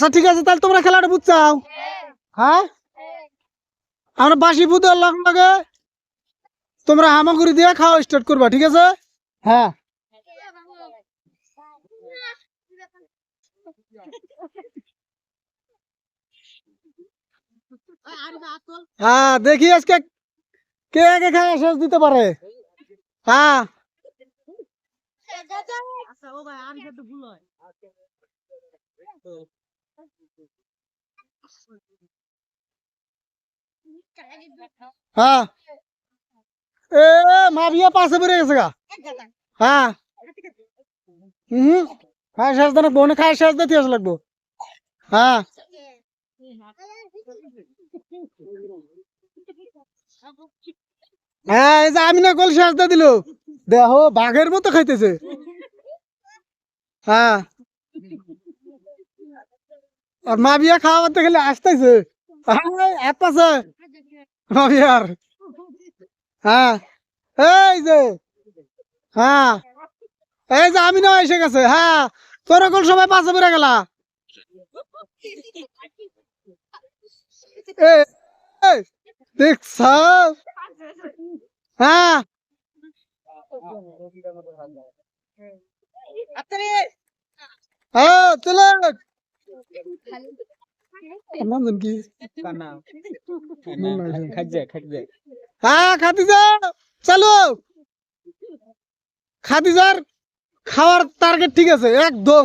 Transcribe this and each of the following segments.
আচ্ছা ঠিক আছে, তাহলে তোমরা খেলাটা বুঝছাও। হ্যাঁ? আমরা বাসি ফুদের লগ তোমরা হামাগুড়ি দিয়ে খাওয়া স্টার্ট করবা, ঠিক আছে? হ্যাঁ। হ্যাঁ দেখি আজকে কে আগে খাওয়া শেষ দিতে পারে। হ্যাঁ। হ্যাঁ। এ মাভিয়া পাশে পড়ে গেছে গা। হ্যাঁ। খায় শেষ দেন, বোনে খায় শেষ দিতে লাগবো। হ্যাঁ। হ্যাঁ এই যে আমি না কল শেষ দিয়ে দিল। দেখো বাঘের মতো খাইতেছে। হ্যাঁ। আর মাভিয়া খাওয়াতে গেলে আসতেছে। পাশে মাভিয়ার হ্যাঁ। এই যে। হ্যাঁ। এই যে আমি না এসে গেছে। হ্যাঁ। তোরা কোন সময় পাশে পড়ে গেলা। দেখছ হ্যাঁ। হ্যাঁ চলে নাম খাদিজা চলো খাদিজার খাওয়ার টার্গেট ঠিক আছে একদম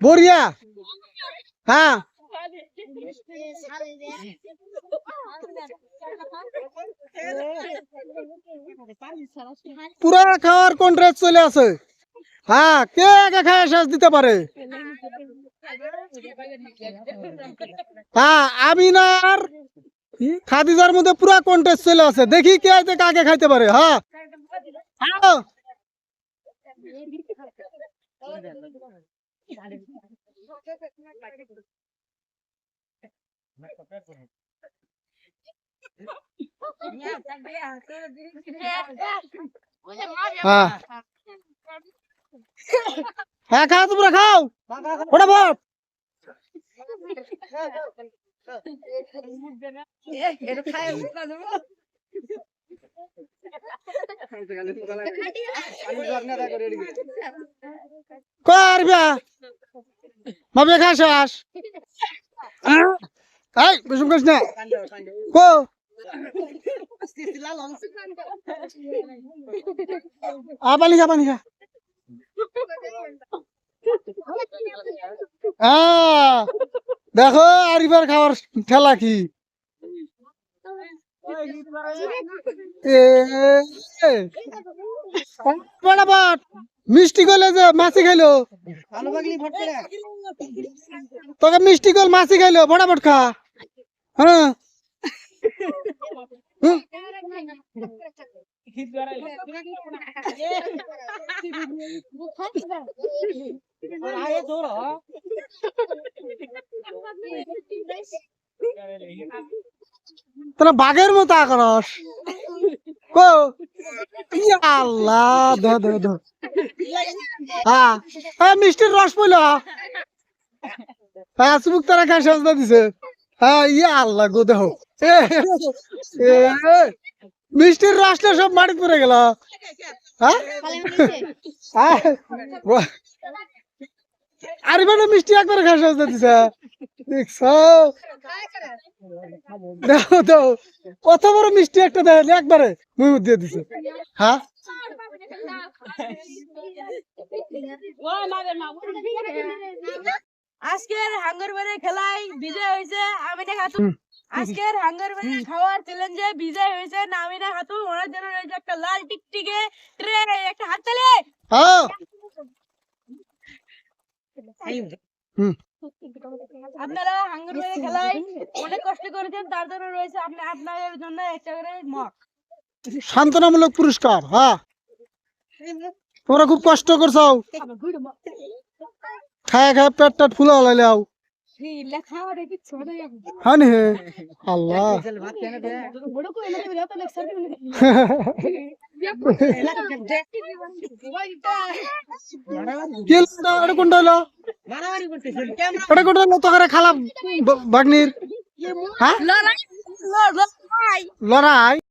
বড়িয়া হ্যাঁ পুরা খাওয়ার কন্ট্রাক্ট চলে আছে? হ্যাঁ কে আগে খায় শেষ দিতে পারে? হ্যাঁ আমিনার খাদিজার মধ্যে পুরা কন্টেস্ট চলে আছে দেখি কে আইতে কাকে খাইতে পারে হ্যাঁ। হ্যাঁ। হ্যাঁ খাও তোমরা, খাও। ফটাফট। করবা মাবে খা শেষ এই বেশম করিস না। কো। আ, পানি খা পানি খা। দেখো, আরিফার খাওয়ার ঠেলা কি? ফটাফট মিষ্টি গলে যে মাছি খাইলো। তোকে মিষ্টি গল মাছি খাইলো ফটাফট খা। হ্যাঁ। তোরা বাঘের মতো আকরস হ্যাঁ। হ্যাঁ মিষ্টির রস পইল হ্যাঁ। সুমুক তারা দিছে। হ্যাঁ ইয়া আল্লাহ গো দেহ মিষ্টির রসটা সব মাটি পড়ে গেল। হ্যাঁ হ্যাঁ, আরে মানে মিষ্টি একবার দিছে। দেখছ? দাও কত বড় মিষ্টি একটা দেয় একবারে মুই দিয়ে দিছে। হ্যাঁ? আজকের হাঙ্গার বারে খেলায় বিজয় হয়েছে খাতুন হুম। আজকের হাঙ্গার বারে খাওয়ার চ্যালেঞ্জে বিজয় হয়েছে নামিনা খাতুন ওনার জন্য রয়েছে একটা লাল টিকটিকে ট্রে একটা হাততালি হ্যাঁ। আপনারা হাঙ্গার বারে খেলায় অনেক কষ্ট করেছেন তার জন্য রয়েছে আপনি আপনাদের জন্য একটা করে মগ। সান্ত্বনামূলক পুরস্কার হ্যাঁ। তোমরা খুব কষ্ট করছ খায় খায় পেট টেট ফুলে লাইলাও হানি আল্লাহ। তোকে খালাম বাগনির। হ্যাঁ? লড়াই লড়াই। লড়াই।